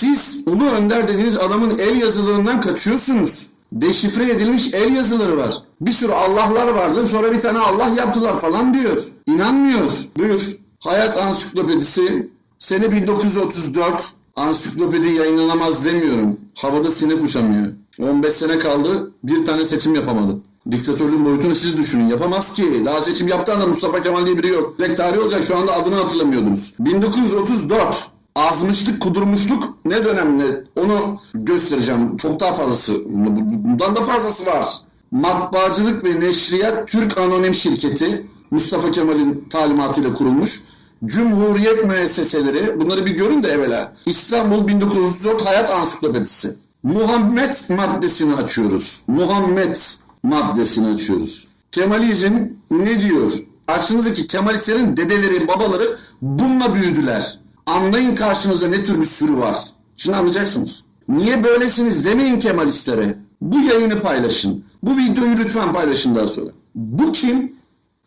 Siz Ulu Önder dediğiniz adamın el yazılarından kaçıyorsunuz. Deşifre edilmiş el yazıları var. Bir sürü Allah'lar vardı sonra bir tane Allah yaptılar falan diyor. İnanmıyor. Buyur. Hayat Ansiklopedisi sene 1934 ansiklopedi yayınlanamaz demiyorum. Havada sinek uçamıyor. 15 sene kaldı bir tane seçim yapamadı. Diktatörlüğün boyutunu siz düşünün. Yapamaz ki. Daha seçim yaptığı anda Mustafa Kemal diye biri yok. Direkt tarih olacak. Şu anda adını hatırlamıyordunuz. 1934. Azmışlık, kudurmuşluk ne dönemde? Onu göstereceğim. Çok daha fazlası. Bundan da fazlası var. Matbaacılık ve Neşriyat Türk Anonim Şirketi Mustafa Kemal'in talimatıyla kurulmuş. Cumhuriyet müesseseleri bunları bir görün de evvela. İstanbul 1934 Hayat Ansiklopedisi. Muhammed maddesini açıyoruz. Muhammed maddesini açıyoruz. Kemalizm ne diyor? Açtığınızda ki Kemalistlerin dedeleri, babaları bununla büyüdüler. Anlayın karşınızda ne tür bir sürü var. Şimdi anlayacaksınız. Niye böylesiniz demeyin Kemalistlere. Bu yayını paylaşın. Bu videoyu lütfen paylaşın daha sonra. Bu kim?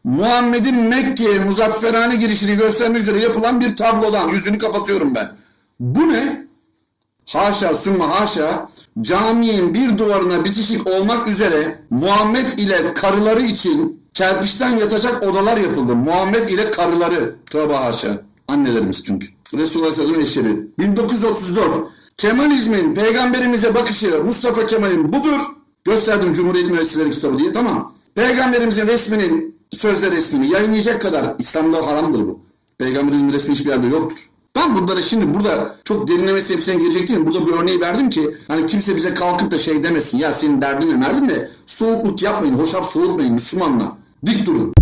Muhammed'in Mekke'ye muzafferane girişini göstermek üzere yapılan bir tablodan yüzünü kapatıyorum ben. Bu ne? Haşa sümme haşa caminin bir duvarına bitişik olmak üzere Muhammed ile karıları için kerpiçten yatacak odalar yapıldı. Muhammed ile karıları. Tövbe haşa. Annelerimiz çünkü. Resulullah Sallallahu Aleyhi ve Sellem eşleri. 1934. Kemalizmin peygamberimize bakışı Mustafa Kemal'in budur. Gösterdim Cumhuriyet Müesseseleri kitabı diye tamam. Peygamberimizin resminin sözde resmini yayınlayacak kadar İslam'da haramdır bu. Peygamberimizin resmi hiçbir yerde yoktur. Ben bunları şimdi burada çok derinlemesi hepsine girecek değilim. Burada bir örneği verdim ki hani kimse bize kalkıp da şey demesin. Ya senin derdin ne merdin de soğukluk yapmayın. Hoşaf soğutmayın Müslümanlar. Dik durun.